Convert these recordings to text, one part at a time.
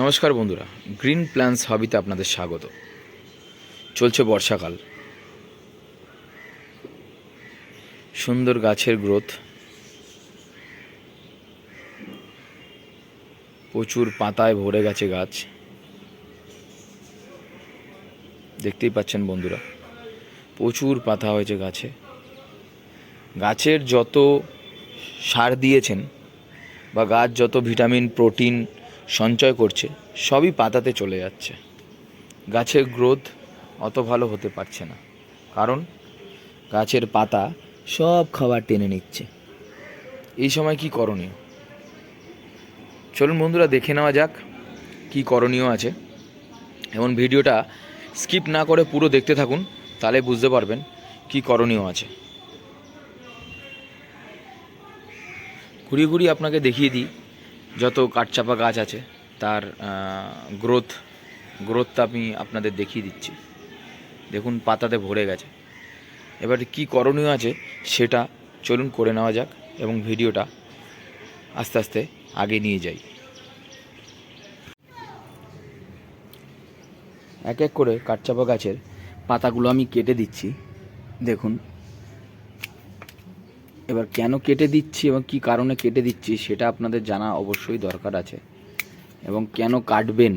নমস্কার বন্ধুরা, green plans হবিতে আপনাদের স্বাগত। চলছে বর্ষাকাল। সুন্দর গাছের গ্রোথ। প্রচুর পাতায় ভরে গেছে গাছ। দেখতেই পাচ্ছেন বন্ধুরা, প্রচুর পাতা হয়েছে গাছে। গাছের যত সার দিয়েছেন বা গাছ যত ভিটামিন, প্রোটিন সঞ্চয় করছে, সবই পাতাতে চলে যাচ্ছে। গাছের গ্রোথ অত ভালো হতে পারছে না, কারণ গাছের পাতা সব খাবার টেনে নিচ্ছে। এই সময় কি করণীয়? চলুন বন্ধুরা, দেখে নেওয়া যাক কি করণীয় আছে। এবং ভিডিওটা স্কিপ না করে পুরো দেখতে থাকুন, তাহলে বুঝতে পারবেন কি করণীয় আছে। ঘুরিয়ে ঘুরিয়ে আপনাকে দেখিয়ে দিই যত কাঠচাপা গাছ আছে, তার গ্রোথ গ্রোথটা আমি আপনাদের দেখিয়ে দিচ্ছি। দেখুন, পাতাতে ভরে গেছে। এবার কি করণীয় আছে, সেটা চলুন করে নেওয়া যাক এবং ভিডিওটা আস্তে আস্তে আগে নিয়ে যাই। এক এক করে কাঠচাপা গাছের পাতাগুলো আমি কেটে দিচ্ছি। দেখুন এবার কেন কেটে দিচ্ছি এবং কি কারণে কেটে দিচ্ছি সেটা আপনাদের জানা অবশ্যই দরকার আছে। এবং কেন কাটবেন?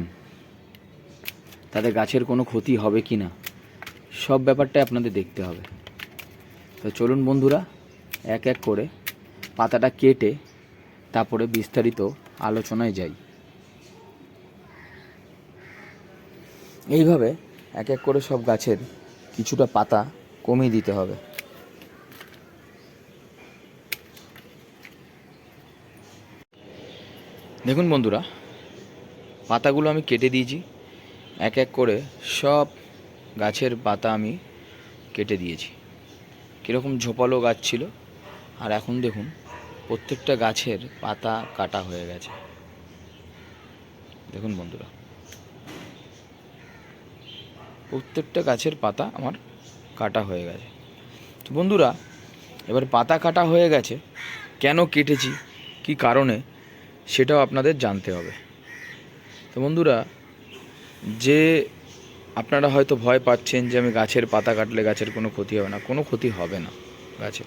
তাতে গাছের কোনো ক্ষতি হবে কি না? সব ব্যাপারটাই আপনাদের দেখতে হবে। তো চলুন বন্ধুরা, এক এক করে পাতাটা কেটে তারপরে বিস্তারিত আলোচনায় যাই। এইভাবে এক এক করে সব গাছের কিছুটা পাতা কমিয়ে দিতে হবে। দেখুন বন্ধুরা, পাতাগুলো আমি কেটে দিয়েছি। এক এক করে সব গাছের পাতা আমি কেটে দিয়েছি। কীরকম ঝোপালো গাছ ছিল। আর এখন দেখুন, প্রত্যেকটা গাছের পাতা কাটা হয়ে গেছে। দেখুন বন্ধুরা, প্রত্যেকটা গাছের পাতা আমার কাটা হয়ে গেছে। তো বন্ধুরা, এবার পাতা কাটা হয়ে গেছে, কেন কেটেছি, কি কারণে সেটাও আপনাদের জানতে হবে। তো বন্ধুরা, যে আপনারা হয়তো ভয় পাচ্ছেন যে আমি গাছের পাতা কাটলে গাছের কোনো ক্ষতি হবে না। কোনো ক্ষতি হবে না গাছে।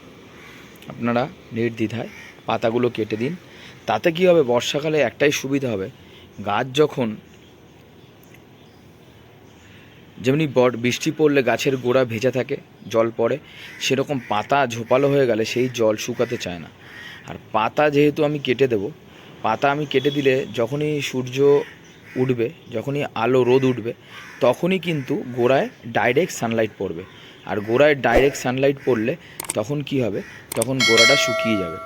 আপনারা নির্দ্বিধায় পাতাগুলো কেটে দিন। তাতে কি হবে? বর্ষাকালে একটাই সুবিধা হবে। গাছ যখন যেমনি বট বৃষ্টি পড়লে গাছের গোড়া ভেজা থাকে, জল পড়ে, সেরকম পাতা ঝোপালো হয়ে গেলে সেই জল শুকাতে চায় না। আর পাতা যেহেতু আমি কেটে দেবো পাতা আমি কেটে দিলে যখনই সূর্য উঠবে, যখনই আলো, রোদ উঠবে, তখনই কিন্তু গোড়ায় ডাইরেক্ট সানলাইট পড়বে। আর গোড়ায় ডাইরেক্ট সানলাইট পড়লে তখন কি হবে? তখন গোড়াটা শুকিয়ে যাবে।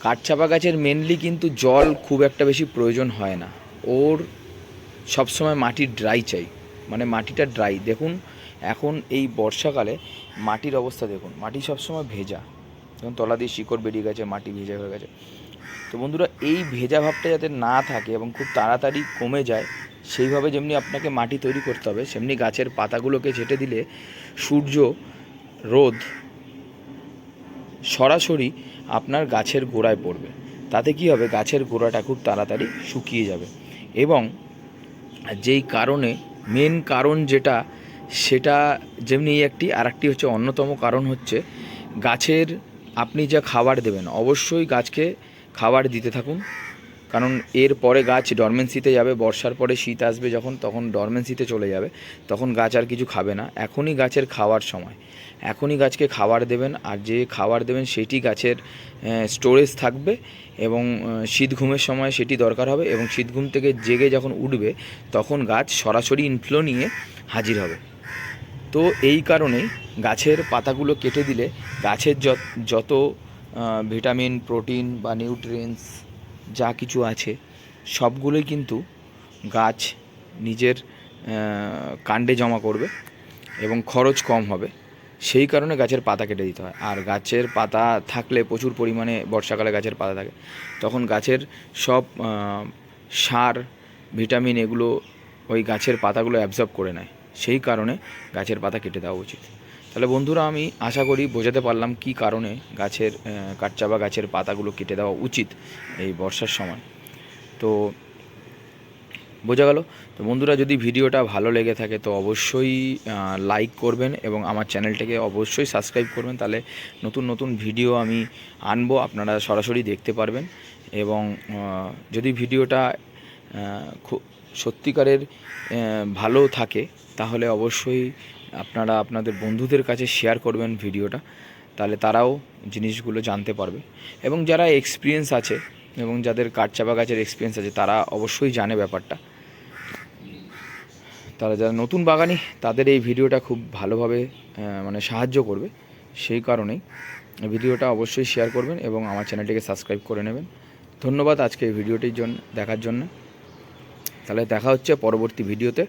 কাঠচাপা গাছের মেনলি কিন্তু জল খুব একটা বেশি প্রয়োজন হয় না। ওর সবসময় মাটি ড্রাই চাই। মানে মাটিটা ড্রাই দেখুন, এখন এই বর্ষাকালে মাটির অবস্থা দেখুন। মাটি সবসময় ভেজা। যেমন তলা দিয়ে শিকড় বেরিয়ে গেছে, মাটি ভেজা হয়ে গেছে। তো বন্ধুরা, এই ভেজা ভাবটা যাতে না থাকে এবং খুব তাড়াতাড়ি কমে যায়, সেইভাবে যেমনি আপনাকে মাটি তৈরি করতে হবে, সেমনি গাছের পাতাগুলোকে ছেটে দিলে সূর্য রোদ সরাসরি আপনার গাছের গোড়ায় পড়বে। তাতে কি হবে? গাছের গোড়াটা খুব তাড়াতাড়ি শুকিয়ে যাবে। এবং যেই কারণে মেন কারণ যেটা, সেটা যেমনি একটি আর একটি হচ্ছে অন্যতম কারণ হচ্ছে, গাছের আপনি যা খাবার দেবেন, অবশ্যই গাছকে খাবার দিতে থাকুন। কারণ এর পরে গাছ ডরমেন্সিতে যাবে, বর্ষার পরে শীত আসবে যখন, তখন ডরমেন্সিতে চলে যাবে। তখন গাছ আর কিছু খাবে না। এখনই গাছের খাওয়ার সময়। এখনই গাছকে খাবার দেবেন আর যে খাবার দেবেন সেটি গাছের স্টোরেজ থাকবে এবং শীত ঘুমের সময় সেটি দরকার হবে এবং শীত ঘুম থেকে জেগে যখন উঠবে, তখন গাছ সরাসরি ইনফ্লো নিয়ে হাজির হবে। তো এই কারণেই গাছের পাতাগুলো কেটে দিলে গাছের যত ভিটামিন, প্রোটিন বা নিউট্রিয়েন্টস যা কিছু আছে, সবগুলোই কিন্তু গাছ নিজের কাণ্ডে জমা করবে এবং খরচ কম হবে। সেই কারণে গাছের পাতা কেটে দিতে হয়। আর গাছের পাতা থাকলে প্রচুর পরিমাণে বর্ষাকালে গাছের পাতা থাকে। তখন গাছের সব সার, ভিটামিন এগুলো ওই গাছের পাতাগুলো অ্যাবজর্ব করে নেয়। সেই কারণে গাছের পাতা কেটে দেওয়া উচিত। তাহলে বন্ধুরা আমি আশা করি বোঝাতে পারলাম কি কারণে গাছের আহ, কাঠচাবা গাছের পাতাগুলো কেটে দেওয়া উচিত এই বর্ষার সময়। তো বোঝা গেল। তো বন্ধুরা যদি ভিডিওটা ভালো লেগে থাকে তো অবশ্যই লাইক করবেন এবং আমার চ্যানেলটাকে অবশ্যই সাবস্ক্রাইব করবেন। তাহলে নতুন নতুন ভিডিও আমি আনব আপনারা সরাসরি দেখতে পারবেন। এবং যদি ভিডিওটা খুব সত্যিকারের ভালো থাকে, তাহলে অবশ্যই আপনারা আপনাদের বন্ধুদের কাছে শেয়ার করবেন ভিডিওটা, তাহলে তারাও জিনিসগুলো জানতে পারবে। এবং যারা এক্সপিরিয়েন্স আছে, এবং যাদের কাঠচাপা গাছের এক্সপিরিয়েন্স আছে, তারা অবশ্যই জানে ব্যাপারটা। তারা যারা নতুন বাগানি, তাদের এই ভিডিওটা খুব ভালোভাবে মানে সাহায্য করবে। সেই কারণেই ভিডিওটা অবশ্যই শেয়ার করবেন এবং আমার চ্যানেলটিকে সাবস্ক্রাইব করে নেবেন। ধন্যবাদ আজকে এই ভিডিওটির জন্য দেখার জন্য। তাহলে দেখা হচ্ছে পরবর্তী ভিডিওতে।